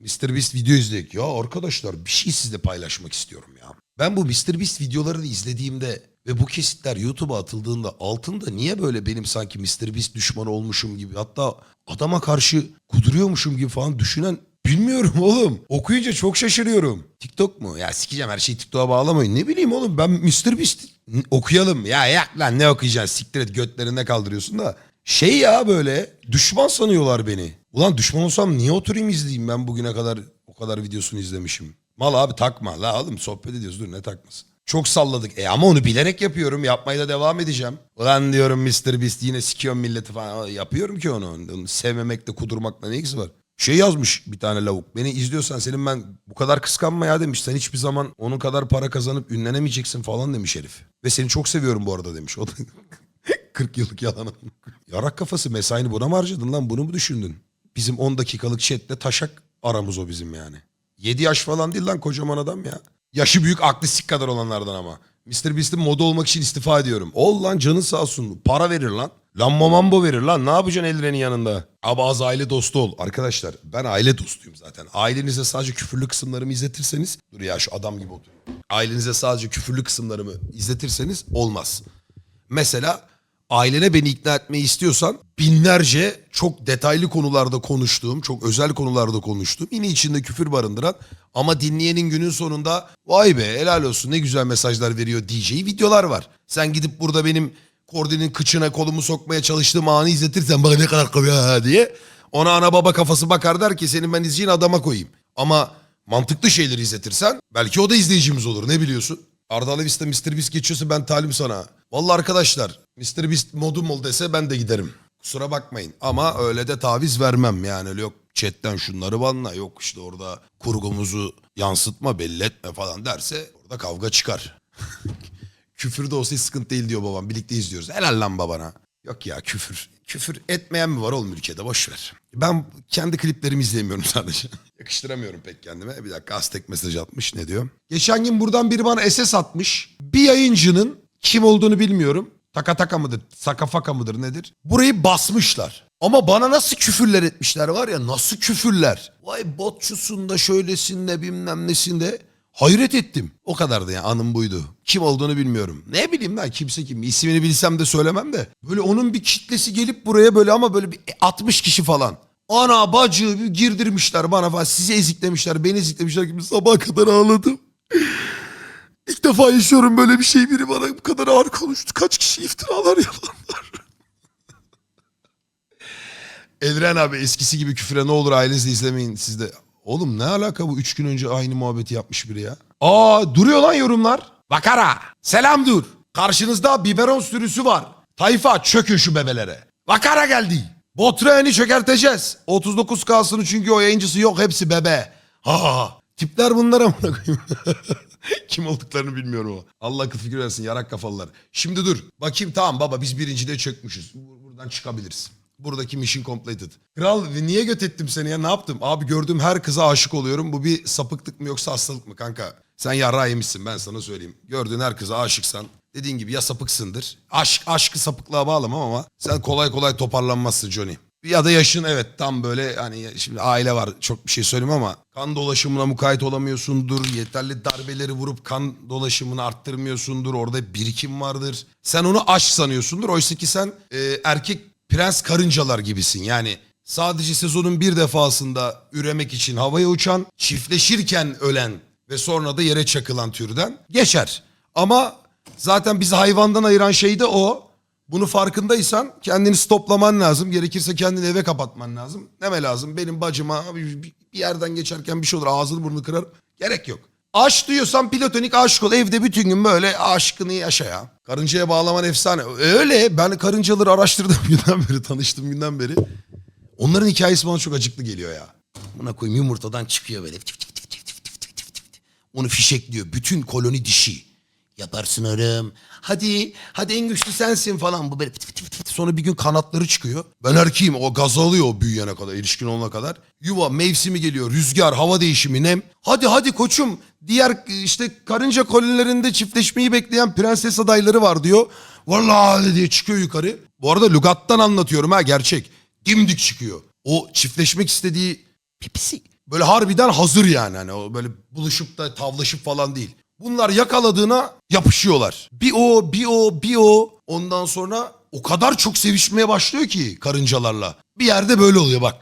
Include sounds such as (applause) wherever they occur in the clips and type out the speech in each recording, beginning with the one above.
Mr. Beast video izleyek. Ya arkadaşlar bir şey sizle paylaşmak istiyorum ya. Ben bu Mr. Beast videolarını izlediğimde ve bu kesitler YouTube'a atıldığında altında niye böyle benim sanki Mr. Beast düşmanı olmuşum gibi hatta adama karşı kuduruyormuşum gibi falan düşünen bilmiyorum oğlum. Okuyunca çok şaşırıyorum. TikTok mu? Ya sikeceğim her şeyi TikTok'a bağlamayın. Ne bileyim oğlum ben Mr. Beast okuyalım. Ya yak lan ne okuyacaksın siktir et götlerinde kaldırıyorsun da. Şey ya böyle düşman sanıyorlar beni. Ulan düşman olsam niye oturayım izleyeyim ben bugüne kadar o kadar videosunu izlemişim. Mal abi takma la oğlum sohbet ediyoruz dur ne takması. Çok salladık. E ama onu bilerek yapıyorum. Yapmaya da devam edeceğim. Ulan diyorum Mr. Beast yine sikiyorum milleti falan. Yapıyorum ki onu. onu sevmemekle kudurmakla ne ilgisi var? Şey yazmış bir tane lavuk. Beni izliyorsan senin ben bu kadar kıskanma ya demiş. Sen hiçbir zaman onun kadar para kazanıp ünlenemeyeceksin falan demiş herif. Ve seni çok seviyorum bu arada demiş. O da (laughs) 40 yıllık yalan. Yarak kafası mesaini buna mı harcadın lan bunu mu düşündün? Bizim 10 dakikalık chatle taşak aramız o bizim yani. 7 yaş falan değil lan kocaman adam ya. Yaşı büyük aklı kadar olanlardan ama. Mr. Beast'in moda olmak için istifa ediyorum. Ol lan canın sağ olsun. Para verir lan. Lambo mambo verir lan. Ne yapacaksın Elren'in yanında? Abi az aile dostu ol. Arkadaşlar ben aile dostuyum zaten. Ailenize sadece küfürlü kısımlarımı izletirseniz... Dur ya şu adam gibi oturuyor. Ailenize sadece küfürlü kısımlarımı izletirseniz olmaz. Mesela ailene beni ikna etmeyi istiyorsan binlerce çok detaylı konularda konuştuğum, çok özel konularda konuştuğum, yine içinde küfür barındıran ama dinleyenin günün sonunda vay be helal olsun ne güzel mesajlar veriyor diyeceği videolar var. Sen gidip burada benim Kordi'nin kıçına kolumu sokmaya çalıştığım anı izletirsen bana ne kadar ha diye ona ana baba kafası bakar der ki senin ben izleyeceğin adama koyayım. Ama mantıklı şeyleri izletirsen belki o da izleyicimiz olur ne biliyorsun? Arda Levis'te Mr. Beast geçiyorsa ben talim sana. Vallahi arkadaşlar Mr. Beast modum ol dese ben de giderim. Kusura bakmayın ama öyle de taviz vermem yani öyle yok chatten şunları banla yok işte orada kurgumuzu yansıtma belli etme falan derse orada kavga çıkar. (laughs) küfür de olsa hiç sıkıntı değil diyor babam birlikte izliyoruz. Helal lan babana. Yok ya küfür. Küfür etmeyen mi var oğlum ülkede boş ver. Ben kendi kliplerimi izleyemiyorum (laughs) sadece. Yakıştıramıyorum pek kendime. Bir dakika Aztek mesaj atmış ne diyor? Geçen gün buradan biri bana SS atmış. Bir yayıncının kim olduğunu bilmiyorum. Taka taka mıdır, saka faka mıdır nedir? Burayı basmışlar. Ama bana nasıl küfürler etmişler var ya nasıl küfürler. Vay botçusunda şöylesinde bilmem nesinde. Hayret ettim. O kadardı yani anım buydu. Kim olduğunu bilmiyorum. Ne bileyim ben kimse kim. İsmini bilsem de söylemem de. Böyle onun bir kitlesi gelip buraya böyle ama böyle bir 60 kişi falan. Ana bacı bir girdirmişler bana falan. Sizi eziklemişler, beni eziklemişler gibi sabaha kadar ağladım. İlk defa yaşıyorum böyle bir şey. Biri bana bu kadar ağır konuştu. Kaç kişi iftiralar yalanlar. (laughs) Elren abi eskisi gibi küfüre ne olur ailenizle izlemeyin siz de. Oğlum ne alaka bu üç gün önce aynı muhabbeti yapmış biri ya. Aa duruyor lan yorumlar. Vakara selam dur. Karşınızda biberon sürüsü var. Tayfa çökün şu bebelere. Vakara geldi. Botren'i çökerteceğiz. 39 kalsın çünkü o yayıncısı yok hepsi bebe. Ha. Tipler bunlar amına koyayım. (laughs) (laughs) Kim olduklarını bilmiyorum ama. Allah akıl fikir versin yarak kafalılar. Şimdi dur. Bakayım tamam baba biz birincide çökmüşüz. Bur- Buradan çıkabiliriz. Buradaki mission completed. Kral niye göt ettim seni ya ne yaptım? Abi gördüğüm her kıza aşık oluyorum. Bu bir sapıklık mı yoksa hastalık mı kanka? Sen yarrağı yemişsin ben sana söyleyeyim. Gördüğün her kıza aşıksan dediğin gibi ya sapıksındır. Aşk, aşkı sapıklığa bağlamam ama sen kolay kolay toparlanmazsın Johnny. Ya da yaşın evet tam böyle hani şimdi aile var çok bir şey söyleyeyim ama kan dolaşımına mukayyet olamıyorsundur. Yeterli darbeleri vurup kan dolaşımını arttırmıyorsundur. Orada birikim vardır. Sen onu aşk sanıyorsundur. Oysa ki sen e, erkek prens karıncalar gibisin. Yani sadece sezonun bir defasında üremek için havaya uçan, çiftleşirken ölen ve sonra da yere çakılan türden geçer. Ama zaten bizi hayvandan ayıran şey de o. Bunu farkındaysan kendini stoplaman lazım. Gerekirse kendini eve kapatman lazım. Deme lazım? Benim bacıma bir yerden geçerken bir şey olur ağzını burnunu kırar. Gerek yok. Aşk diyorsan platonik aşk ol. Evde bütün gün böyle aşkını yaşa ya. Karıncaya bağlaman efsane. Öyle. Ben karıncaları araştırdım (laughs) günden beri. Tanıştığım günden beri. Onların hikayesi bana çok acıklı geliyor ya. Buna koyayım yumurtadan çıkıyor böyle. Onu fişekliyor. Bütün koloni dişi. Yaparsın arım. Hadi, hadi en güçlü sensin falan. Bu böyle fıt fıt fıt fıt. Sonra bir gün kanatları çıkıyor. Ben erkeğim. O gaz alıyor o büyüyene kadar, ilişkin olana kadar. Yuva, mevsimi geliyor. Rüzgar, hava değişimi, nem. Hadi hadi koçum. Diğer işte karınca kolonilerinde çiftleşmeyi bekleyen prenses adayları var diyor. Vallahi diye çıkıyor yukarı. Bu arada lügattan anlatıyorum ha gerçek. Dimdik çıkıyor. O çiftleşmek istediği pipisi Böyle harbiden hazır yani. Hani o böyle buluşup da tavlaşıp falan değil. Bunlar yakaladığına yapışıyorlar. Bir o, bir o, bir o. Ondan sonra o kadar çok sevişmeye başlıyor ki karıncalarla. Bir yerde böyle oluyor bak.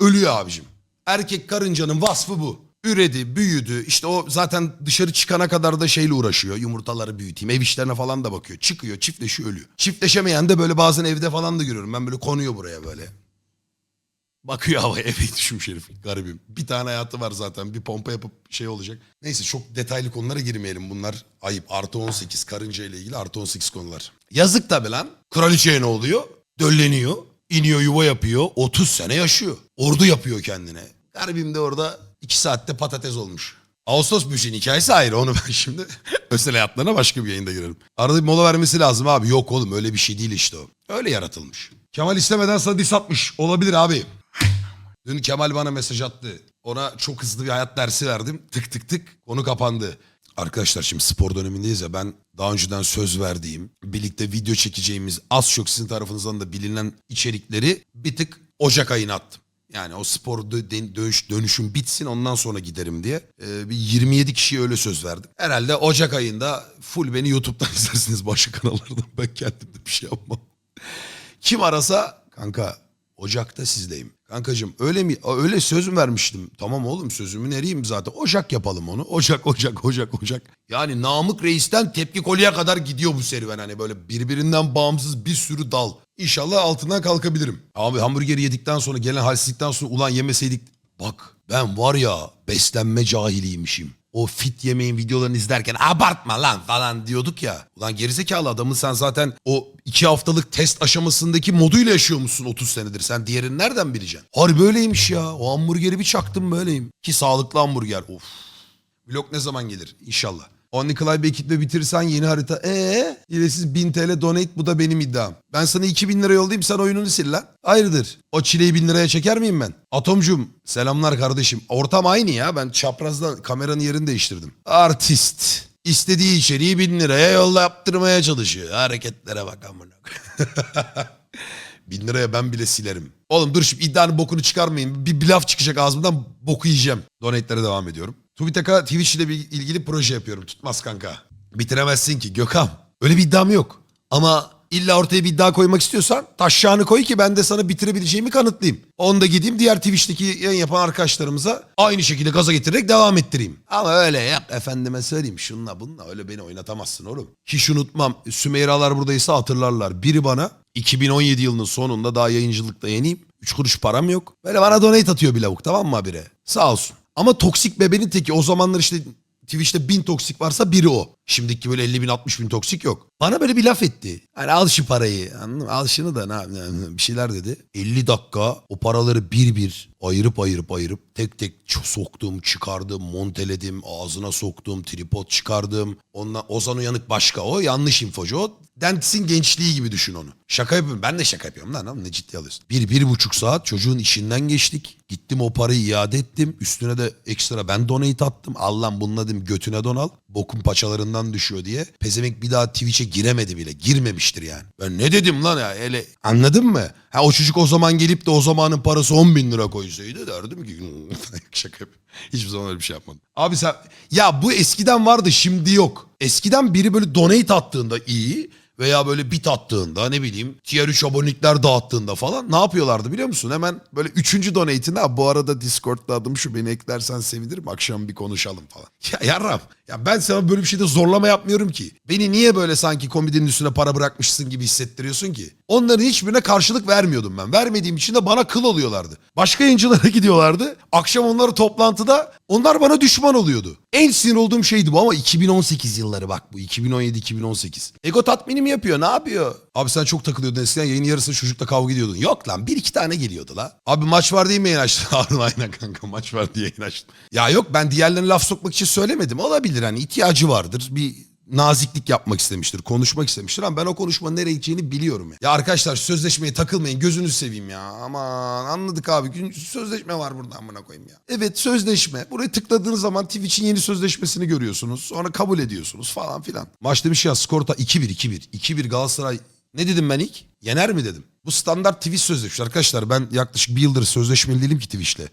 Ölüyor abicim. Erkek karıncanın vasfı bu. Üredi, büyüdü. İşte o zaten dışarı çıkana kadar da şeyle uğraşıyor. Yumurtaları büyüteyim. Ev işlerine falan da bakıyor. Çıkıyor, çiftleşiyor, ölüyor. Çiftleşemeyen de böyle bazen evde falan da görüyorum. Ben böyle konuyor buraya böyle. Bakıyor havaya (laughs) eve düşmüş herif. Garibim. Bir tane hayatı var zaten. Bir pompa yapıp şey olacak. Neyse çok detaylı konulara girmeyelim. Bunlar ayıp. Artı 18 karınca ile ilgili artı 18 konular. Yazık tabi lan. Kraliçeye ne oluyor? Dölleniyor. iniyor yuva yapıyor. 30 sene yaşıyor. Ordu yapıyor kendine. Garibim de orada 2 saatte patates olmuş. Ağustos böceğinin hikayesi ayrı. Onu ben şimdi (laughs) özel hayatlarına başka bir yayında girelim. Arada bir mola vermesi lazım abi. Yok oğlum öyle bir şey değil işte o. Öyle yaratılmış. Kemal istemeden sana diss atmış. Olabilir abi. Dün Kemal bana mesaj attı. Ona çok hızlı bir hayat dersi verdim. Tık tık tık konu kapandı. Arkadaşlar şimdi spor dönemindeyiz ya ben daha önceden söz verdiğim birlikte video çekeceğimiz az çok sizin tarafınızdan da bilinen içerikleri bir tık Ocak ayına attım. Yani o spor dö- dön- dönüş, dönüşüm bitsin ondan sonra giderim diye. Ee, bir 27 kişiye öyle söz verdim. Herhalde Ocak ayında full beni YouTube'dan (laughs) izlersiniz başka kanallardan. Ben kendim de bir şey yapmam. Kim arasa kanka Ocak'ta sizdeyim. Kankacığım öyle mi? Öyle söz mü vermiştim? Tamam oğlum sözümün eriyim zaten. Ocak yapalım onu. Ocak, Ocak, Ocak, Ocak. Yani Namık Reis'ten Tepki Koli'ye kadar gidiyor bu serüven. Hani böyle birbirinden bağımsız bir sürü dal. İnşallah altından kalkabilirim. Abi hamburgeri yedikten sonra gelen halsizlikten sonra ulan yemeseydik. Bak ben var ya beslenme cahiliymişim. O fit yemeğin videolarını izlerken abartma lan falan diyorduk ya. Ulan gerizekalı adamı sen zaten o iki haftalık test aşamasındaki moduyla yaşıyormuşsun 30 senedir. Sen diğerini nereden bileceksin? Harbi böyleymiş ya. O hamburgeri bir çaktım böyleyim. Ki sağlıklı hamburger. Of. Vlog ne zaman gelir? İnşallah. On Nikolay bir ekiple bitirirsen yeni harita. Eee? Hilesiz 1000 TL donate bu da benim iddiam. Ben sana 2000 lira yollayayım sen oyununu sil lan. Hayırdır? O çileyi 1000 liraya çeker miyim ben? Atomcum selamlar kardeşim. Ortam aynı ya ben çaprazda kameranın yerini değiştirdim. Artist. İstediği içeriği 1000 liraya yolla yaptırmaya çalışıyor. Hareketlere bak amına. (laughs) Bin liraya ben bile silerim. Oğlum dur şimdi iddianın bokunu çıkarmayın. Bir, bir laf çıkacak ağzımdan boku yiyeceğim. Donate'lere devam ediyorum. Twitter'a Twitch ile bir ilgili proje yapıyorum. Tutmaz kanka. Bitiremezsin ki Gökhan. Öyle bir iddiam yok. Ama illa ortaya bir iddia koymak istiyorsan taşşağını koy ki ben de sana bitirebileceğimi kanıtlayayım. Onu da gideyim diğer Twitch'teki yayın yapan arkadaşlarımıza aynı şekilde gaza getirerek devam ettireyim. Ama öyle yap efendime söyleyeyim şunla bununla öyle beni oynatamazsın oğlum. Hiç unutmam Sümeyralar buradaysa hatırlarlar. Biri bana 2017 yılının sonunda daha yayıncılıkta yeniyim. 3 kuruş param yok. Böyle bana donate atıyor bir lavuk tamam mı habire? Sağ olsun. Ama toksik bebenin teki o zamanlar işte Twitch'te bin toksik varsa biri o. Şimdiki böyle 50 bin 60 bin toksik yok. Bana böyle bir laf etti. Hani al şu parayı anladın mı? Al şunu da ne, yap- ne- bir şeyler dedi. 50 dakika o paraları bir bir ayırıp ayırıp ayırıp tek tek soktum çıkardım monteledim ağzına soktum tripod çıkardım. Ondan Ozan Uyanık başka o yanlış infocu o. Dentis'in gençliği gibi düşün onu. Şaka yapıyorum. Ben de şaka yapıyorum lan. Ne ciddi alıyorsun? Bir, bir buçuk saat çocuğun işinden geçtik. Gittim o parayı iade ettim. Üstüne de ekstra ben donate attım. Allah'ım bununla dedim götüne don al. Bokun paçalarından düşüyor diye. Pezevenk bir daha Twitch'e giremedi bile. Girmemiştir yani. Ben ne dedim lan ya? Hele anladın mı? Ha o çocuk o zaman gelip de o zamanın parası 10 bin lira koysaydı derdim ki (laughs) şaka. Hiçbir zaman öyle bir şey yapmadım. Abi sen ya bu eskiden vardı şimdi yok. Eskiden biri böyle donate attığında iyi veya böyle bit attığında ne bileyim tier 3 abonelikler dağıttığında falan ne yapıyorlardı biliyor musun? Hemen böyle üçüncü donate'inde "Ha, bu arada Discord'da adım şu beni eklersen sevinirim akşam bir konuşalım falan. (laughs) Ya yarram ya ben sana böyle bir şeyde zorlama yapmıyorum ki. Beni niye böyle sanki komedinin üstüne para bırakmışsın gibi hissettiriyorsun ki? Onların hiçbirine karşılık vermiyordum ben. Vermediğim için de bana kıl oluyorlardı. Başka yayıncılara (laughs) gidiyorlardı. Akşam onları toplantıda onlar bana düşman oluyordu. En sinir olduğum şeydi bu ama 2018 yılları bak bu 2017-2018. Ego tatmini mi yapıyor ne yapıyor? Abi sen çok takılıyordun eskiden yayın yarısında çocukla kavga ediyordun. Yok lan bir iki tane geliyordu la. Abi maç var diye mi yayın açtın? (laughs) Harun aynen kanka maç var diye yayın açtım. Ya yok ben diğerlerine laf sokmak için söylemedim. Olabilir hani ihtiyacı vardır. Bir naziklik yapmak istemiştir, konuşmak istemiştir ama ben o konuşmanın nereye gideceğini biliyorum. Ya, ya arkadaşlar sözleşmeye takılmayın gözünüzü seveyim ya. Aman anladık abi sözleşme var burada amına koyayım ya. Evet sözleşme. Buraya tıkladığınız zaman Twitch'in yeni sözleşmesini görüyorsunuz. Sonra kabul ediyorsunuz falan filan. Maç demiş ya skorta 2-1 2-1. 2-1 Galatasaray Ne dedim ben ilk? Yener mi dedim. Bu standart Twitch sözleşmesi. Arkadaşlar ben yaklaşık bir yıldır sözleşmeli değilim ki Twitch'le.